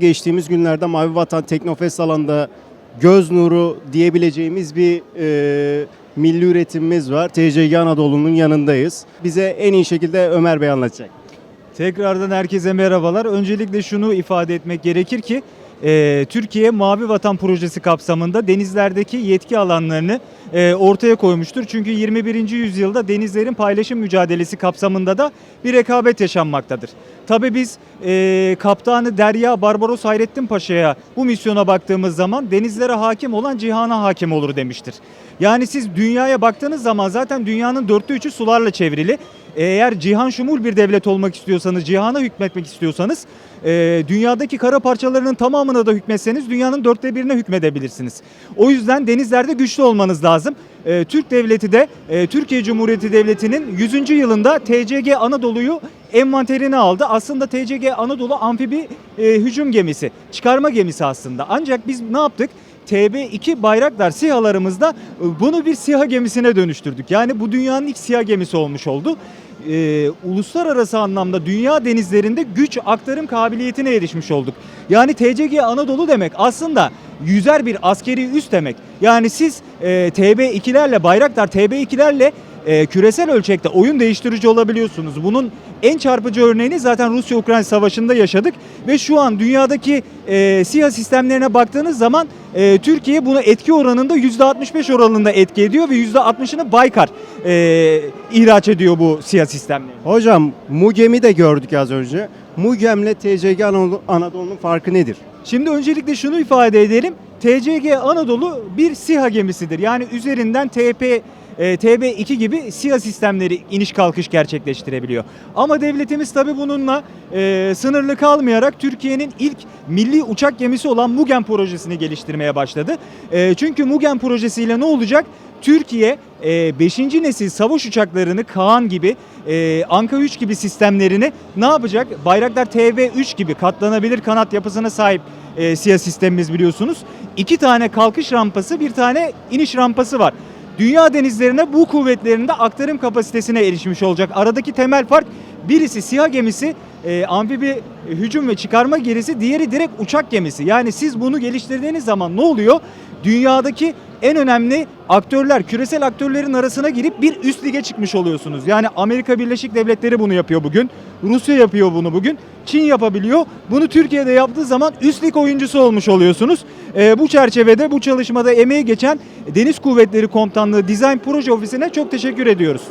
Geçtiğimiz günlerde Mavi Vatan Teknofest alanında göz nuru diyebileceğimiz bir e, milli üretimimiz var. TCG Anadolu'nun yanındayız. Bize en iyi şekilde Ömer Bey anlatacak. Tekrardan herkese merhabalar. Öncelikle şunu ifade etmek gerekir ki e, Türkiye Mavi Vatan Projesi kapsamında denizlerdeki yetki alanlarını e, ortaya koymuştur. Çünkü 21. yüzyılda denizlerin paylaşım mücadelesi kapsamında da bir rekabet yaşanmaktadır. Tabii biz e, kaptanı Derya Barbaros Hayrettin Paşa'ya bu misyona baktığımız zaman denizlere hakim olan cihana hakim olur demiştir. Yani siz dünyaya baktığınız zaman zaten dünyanın dörtte üçü sularla çevrili. Eğer cihan şumul bir devlet olmak istiyorsanız, cihana hükmetmek istiyorsanız e, dünyadaki kara parçalarının tamamına da hükmetseniz dünyanın dörtte birine hükmedebilirsiniz. O yüzden denizlerde güçlü olmanız lazım. E, Türk Devleti de e, Türkiye Cumhuriyeti Devleti'nin 100. yılında TCG Anadolu'yu envanterine aldı. Aslında TCG Anadolu amfibi e, hücum gemisi, çıkarma gemisi aslında. Ancak biz ne yaptık? TB2 Bayraktar SİHA'larımızda e, bunu bir SİHA gemisine dönüştürdük. Yani bu dünyanın ilk SİHA gemisi olmuş oldu. Ee, uluslararası anlamda dünya denizlerinde güç aktarım kabiliyetine erişmiş olduk. Yani TCG Anadolu demek aslında yüzer bir askeri üs demek. Yani siz e, TB2'lerle Bayraktar TB2'lerle e, küresel ölçekte oyun değiştirici olabiliyorsunuz. Bunun en çarpıcı örneğini zaten Rusya-Ukrayna savaşında yaşadık ve şu an dünyadaki e, SİHA sistemlerine baktığınız zaman e, Türkiye bunu etki oranında %65 oranında etki ediyor ve %60'ını Baykar e, ihraç ediyor bu SİHA sistemleri. Hocam MUGEM'i de gördük az önce. MUGEM'le TCG Anadolu- Anadolu'nun farkı nedir? Şimdi öncelikle şunu ifade edelim. TCG Anadolu bir SİHA gemisidir. Yani üzerinden TP e, TB2 gibi SİHA sistemleri iniş kalkış gerçekleştirebiliyor. Ama devletimiz tabi bununla e, sınırlı kalmayarak Türkiye'nin ilk milli uçak gemisi olan Mugen projesini geliştirmeye başladı. E, çünkü Mugen projesiyle ne olacak? Türkiye 5. nesil savaş uçaklarını Kaan gibi, e, Anka 3 gibi sistemlerini ne yapacak? Bayraktar TB3 gibi katlanabilir kanat yapısına sahip e, SİHA sistemimiz biliyorsunuz. İki tane kalkış rampası, bir tane iniş rampası var. Dünya denizlerine bu kuvvetlerinde aktarım kapasitesine erişmiş olacak. Aradaki temel fark birisi SİHA gemisi, e, amfibi hücum ve çıkarma gerisi, diğeri direkt uçak gemisi. Yani siz bunu geliştirdiğiniz zaman ne oluyor? Dünyadaki en önemli aktörler, küresel aktörlerin arasına girip bir üst lige çıkmış oluyorsunuz. Yani Amerika Birleşik Devletleri bunu yapıyor bugün. Rusya yapıyor bunu bugün. Çin yapabiliyor. Bunu Türkiye'de yaptığı zaman üst lig oyuncusu olmuş oluyorsunuz. Ee, bu çerçevede bu çalışmada emeği geçen Deniz Kuvvetleri Komutanlığı Dizayn Proje Ofisi'ne çok teşekkür ediyoruz.